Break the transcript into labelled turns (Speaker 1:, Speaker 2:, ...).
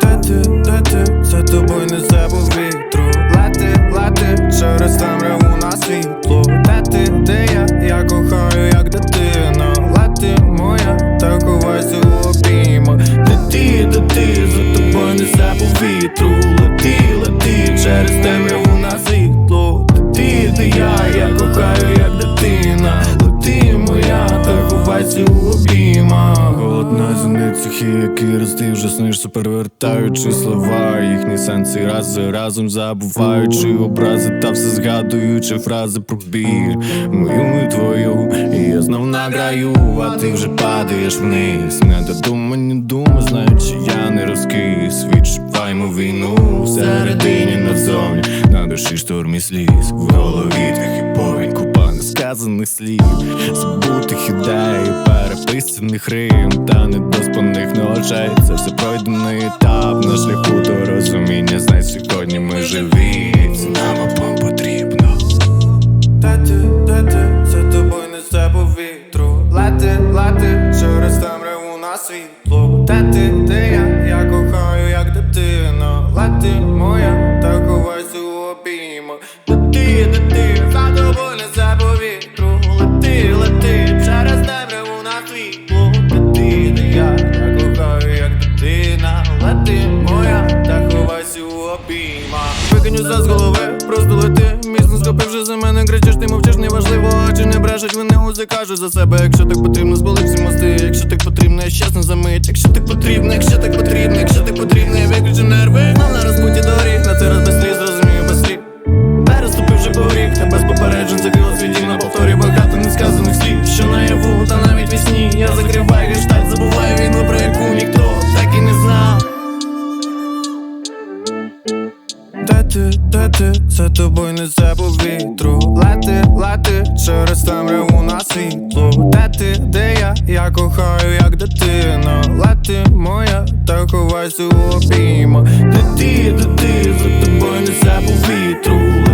Speaker 1: Де ти, де ти, за тобою не забув вітру. Лети, лети, через темряву на світло. Де ти, де я, я кохаю, як дитина. Лети моя, та ховайся у обійма. Де ти, де ти, за тобою не забув вітру. Лети, лети, через темряву на світло. Де ти, де я, я кохаю, як дитина. Лети моя, та ховайся у обійма обіймах Голодна зіниці, які рости вже снишся, перевертаючи слова, їхні сенси раз за разом забуваючи образи, та все згадуючи фрази про біль Мою і твою, і я знов награю, а ти вже падаєш вниз. Не додумані думи, знаючи, я не розкис. Відчуваємо війну всередині назовні, на душі шторм і сліз, в голові твій повінь купа несказаних слів, забутих ідей, переписаних рим та недоспаних ночей. Це все пройдений етап на шляху до розуміння. Знай, сьогодні ми живі, це нам обом потрібно. Де ти, де ти, за тобою несе по вітру Лети, лети, через темряву на світло Де ти, де я, я кохаю, як дитина Лети моя, та ховайся у обіймах ти, ти, не брешуть, вони узи кажуть за себе, якщо так потрібно, зболи всі мости, якщо так потрібно, я чесно не замить, якщо так потрібно, якщо так потрібно, якщо так потрібно, я виключу нерви, знов на розпуті доріг, на це раз без сліз, зрозумію без слів. Переступивши поріг, та без попереджень закрила свій дім на повторі. Багато несказаних слів, що наяву, та навіть вісні, я закриваю гештальт, лети, за тобою не забув вітру. Лети, лети, через темряву на світло. Де ти, де я, я кохаю, як дитина. Лети моя, та ховайся у обійма Де ти, де ти, за тобою не забув вітру.